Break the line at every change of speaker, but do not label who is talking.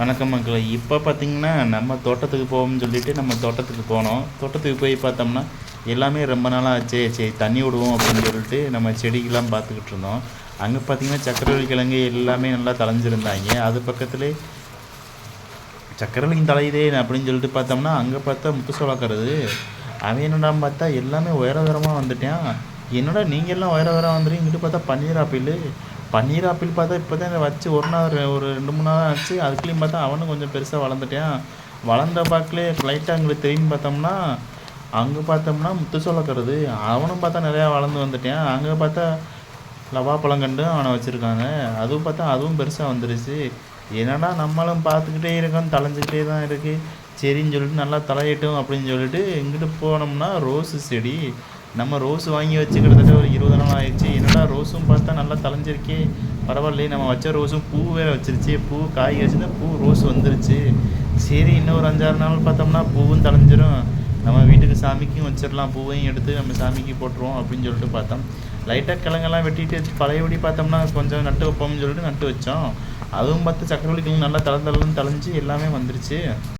வணக்கம் மக்களை. இப்போ பார்த்திங்கன்னா நம்ம தோட்டத்துக்கு போவோம்னு சொல்லிட்டு நம்ம தோட்டத்துக்கு போனோம். தோட்டத்துக்கு போய் பார்த்தோம்னா எல்லாமே ரொம்ப நாளாக ஆச்சு. சரி தண்ணி விடுவோம் அப்படின்னு சொல்லிட்டு நம்ம செடிக்கெல்லாம் பார்த்துக்கிட்டு இருந்தோம். அங்கே பார்த்தீங்கன்னா சக்கரவள்ளி கிழங்கு எல்லாமே நல்லா தலைஞ்சிருந்தாங்க அது பக்கத்துலேயே சக்கரவள்ளி தலையுதே அப்படின்னு சொல்லிட்டு பார்த்தோம்னா அங்கே பார்த்தா முத்து சோளக்கருது அவன் என்னடா பார்த்தா எல்லாமே உயர உயரமாக வந்துட்டான். என்னடா நீங்கள் எல்லாம் உயர உயரம் வந்துடுறீங்க இங்கிட்டு பார்த்தா பன்னீர் ஆப்பிள் பன்னீர் ஆப்பிள் பார்த்தா இப்போ தான் வச்சு ஒரு நாள் ஒரு ரெண்டு மூணு நாள் ஆச்சு. அதுக்குள்ளேயும் பார்த்தா அவனும் கொஞ்சம் பெருசாக வளர்ந்துட்டான். வளர்ந்த பாக்கிலே லைட்டாக அங்கே திரும்பி பார்த்தோம்னா அங்கே பார்த்தோம்னா முத்து சொல்லக்கிறது அவனும் பார்த்தா நிறையா வளர்ந்து வந்துட்டான். அங்கே பார்த்தா லவா பழங்கண்டும் அவனை வச்சுருக்காங்க. அதுவும் பார்த்தா அதுவும் பெருசாக வந்துருச்சு. என்னடா நம்மளும் பார்த்துக்கிட்டே இருக்கோம் தலைஞ்சிக்கிட்டே தான் இருக்குது சரின்னு சொல்லிட்டு நல்லா தலையிட்டும் அப்படின்னு சொல்லிட்டு இங்கிட்டு போனோம்னா ரோஸு செடி. நம்ம ரோஸ் வாங்கி வச்சு கிட்டத்தட்ட ஒரு இருபது நாள் ஆயிடுச்சு. என்னடா ரோஸும் பார்த்தா நல்லா தலைஞ்சிருக்கே பரவாயில்லையே நம்ம வச்ச ரோஸும் பூ வேற வச்சிருச்சு. பூ காய் வச்சுருந்தா பூ ரோஸ் வந்துருச்சு. சரி இன்னும் ஒரு அஞ்சாறு நாள் பார்த்தோம்னா பூவும் தலைஞ்சிரும் நம்ம வீட்டுக்கு சாமிக்கும் வச்சிடலாம். பூவையும் எடுத்து நம்ம சாமிக்கு போட்டுருவோம் அப்படின்னு சொல்லிட்டு பார்த்தோம். லைட்டாக கிழங்கெல்லாம் வெட்டிட்டு பழையபடி பார்த்தோம்னா கொஞ்சம் நட்டு வைப்போம்னு சொல்லிட்டு நட்டு வச்சோம். அதுவும் பார்த்து சக்கரவள்ளி கிழங்கு நல்லா தள தளன்னு தளைஞ்சு எல்லாமே வந்துருச்சு.